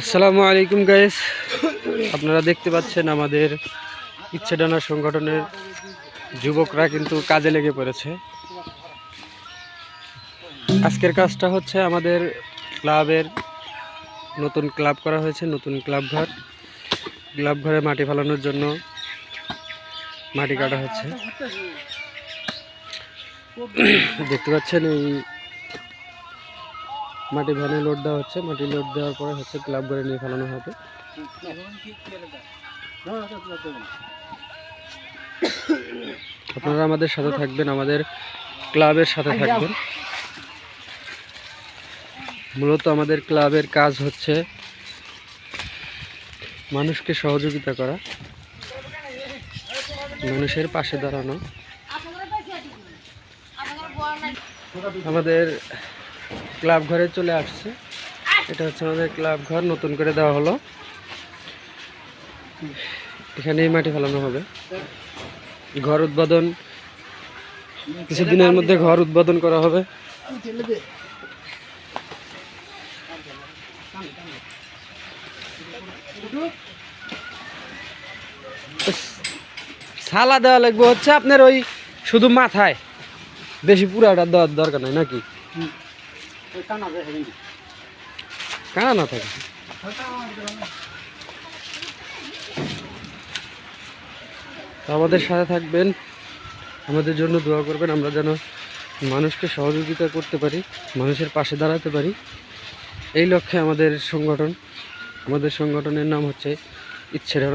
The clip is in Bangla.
আসসালামু আলাইকুম গাইস আপনারা দেখতে পাচ্ছেন আমাদের ইচ্ছে ডানা সংগঠনের যুবকরা কিন্তু কাজে লেগে পড়েছে। আজকের কাজটা হচ্ছে আমাদের ক্লাবের নতুন ক্লাব করা হয়েছে, নতুন ক্লাব ঘর। ক্লাব ঘরে মাটি ফেলানোর জন্য মাটি কাটা হচ্ছে। দেখতে পাচ্ছেন এই মাটি ভ্যানে লোড দেওয়া হচ্ছে। মাটি লোড দেওয়ার পরে হচ্ছে ক্লাব ঘরে নিয়ে ফেলানো হবে। আপনারা আমাদের সাথে থাকবেন আমাদের ক্লাবের সাথে থাকবেন। মূলত আমাদের ক্লাবের কাজ হচ্ছে মানুষকে সহযোগিতা করা মানুষের পাশে দাঁড়ানো। আমাদের ক্লাব ঘরে চলে আসছে। এটা হচ্ছে আমাদের ক্লাব ঘর, নতুন করে দেওয়া হলো। এখানেই মাটি ফেলানো হবে। ঘর উদ্বোধন কিছুদিনের মধ্যে ঘর উদ্বোধন করা হবে। সালা দেওয়া লাগবে হচ্ছে আপনার ওই শুধু মাথায়। বেশি পুরাটা দেওয়ার দরকার নাই নাকি? কানা থাকে আমাদের সাথে থাকবেন, আমাদের জন্য দোয়া করবেন, আমরা যেন মানুষকে সহযোগিতা করতে পারি, মানুষের পাশে দাঁড়াতে পারি। এই লক্ষ্যে আমাদের সংগঠন, আমাদের সংগঠনের নাম হচ্ছে ইচ্ছেরা